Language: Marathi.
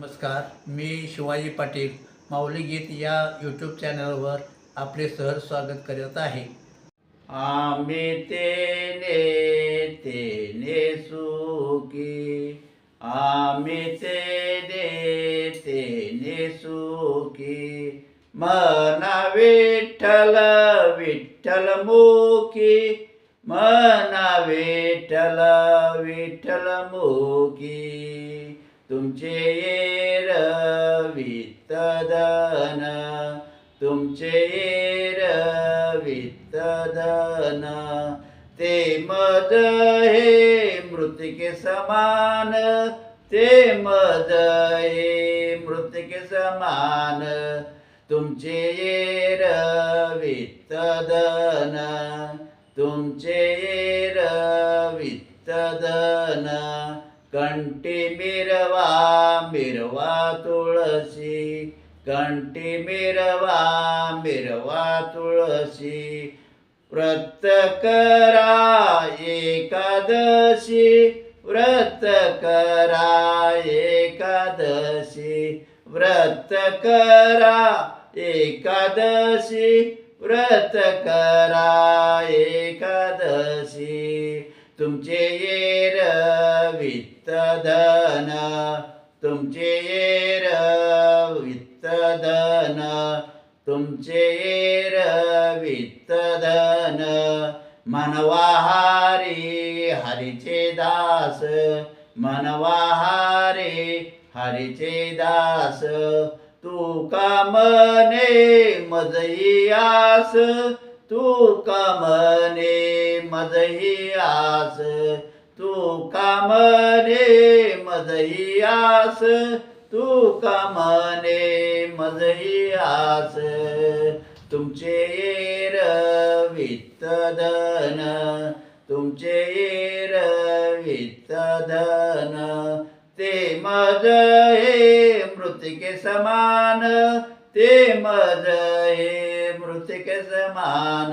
नमस्कार मी शिवाजी पाटील माऊली गीत या यूट्यूब चॅनलवर आपले सहर स्वागत करत आहे. आम्ही तेने तेने सुखी. आम्ही तेने तेने सुखी. मना विठ्ठल विठ्ठल मुखी. मना विठ्ठल विठ्ठल मुखी. तुमचे येर वित्तदन तुमचे येर वित्तदन ते मद हे मृतिके समान ते मद हे मृतिके समान तुमचे येर वित्तदन तुमचे येर वित्तदन कंठी मिरवा मिरवा तुळशी कंठी मिरवा मिरवा तुळशी. व्रत करा एकादशी व्रत करा एकादशी. व्रत करा एकादशी व्रत करा एकादशी. तुमचे येर वित्तधन तुमचे येर वित्तधन तुमचे येर वित्तधन मनवाहारी हरीचे दास मनवाहारी हरीचे दास तू कामने मजही आस तू कामने मजही आस तू कामने मजही आस? तू कामने मजही आस? तुमचे येर वित्तधन तुमचे येर वित्तधन ते मज हे मृतिके समान ते मज हे मृतिके समान.